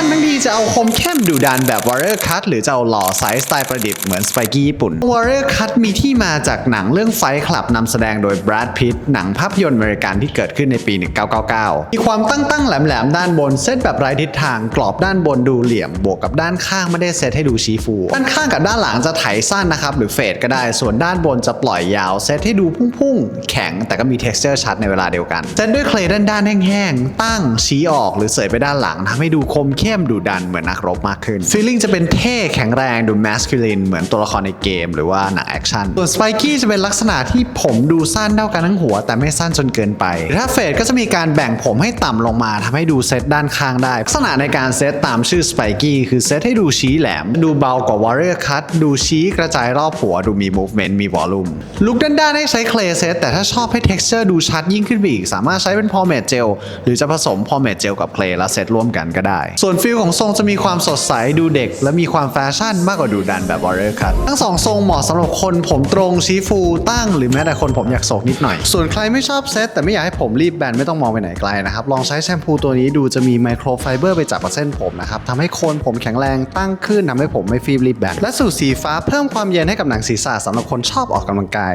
สั้นทั้งทีจะเอาคมเข้มดุดันแบบ Warrior Cut หรือจะเอาหล่อไซส์สไตล์ประดิษฐ์เหมือนสไปกี้ญี่ปุ่น Warrior Cut มีที่มาจากหนังเรื่องไฟคลับนำแสดงโดย Brad Pitt หนังภาพยนตร์อเมริกันที่เกิดขึ้นในปี 1999 มีความตั้งตั้งๆแหลมๆ ด้านบนเซตแบบไร้ทิศทางกรอบด้านบนดูเหลี่ยม บวกกับด้านข้างไม่ได้เซตให้ดูชี้ฟู ด้านข้างกับด้านหลังจะไถสั้นนะครับหรือเฟดก็ได้ส่วนด้านบนจะปล่อยยาวเซตให้ดูพุ่งๆ แข็งแต่ก็มี texture ชัดในเวลาเดียวกันเซตด้วยเคลด้านด้านๆแห้งๆตั้งชี้ออกหรือเสยไปด้านหลังทำให้ดูคมเข้มดุดันเหมือนนักรบมากขึ้นฟีลลิ่งจะเป็นเท่แข็งแรงดู masculine เหมือนตัวละครในเกมหรือว่าหนังแอคชั่นส่วนสไปกี้จะเป็นลักษณะที่ผมดูสั้นเท่ากันทั้งหัว แต่ไม่สั้นจนเกินไปถ้าเฟดก็จะมีการแบ่งผมให้ต่ำลงมาทำให้ดูเซตด้านข้างได้ ลักษณะในการเซตตามชื่อสไปกี้คือเซตให้ดูชี้แหลม ดูเบากว่า Warrior Cut ดูชี้กระจายรอบหัวดูมี movement มี volume ลุคด้านๆให้ใช้เคลเซตแต่ถ้าชอบให้ texture ดูชัดยิ่งขึ้นไปอีกสามารถใช้เป็น pomade gel หรือจะผสม pomade gel กับเคลแล้วเซตร่วมกันก็ได้ ส่วนฟิลของทรงจะมีความสดใสดูเด็ก และมีความแฟชั่นมากกว่าดูดันแบบ Warrior Cut ทั้งสองทรงเหมาะสำหรับคนผมตรงชี้ฟูตั้ง หรือแม้แต่คนผมอยากโศกนิดหน่อย ส่วนใครไม่ชอบเซตแต่ไม่อยากให้ผมรีบแบนไม่ต้องมองไปไหนไกลนะครับลองใช้แชมพูตัวนี้ดูจะมีไมโครไฟเบอร์ไปจับกับเส้นผมนะครับทำให้โคนผมแข็งแรงตั้งขึ้นทำให้ผมไม่ฟีบรีบแบนและสูตรสีฟ้าเพิ่มความเย็นให้กับหนังศีรษะสำหรับคนชอบออกกำลังกาย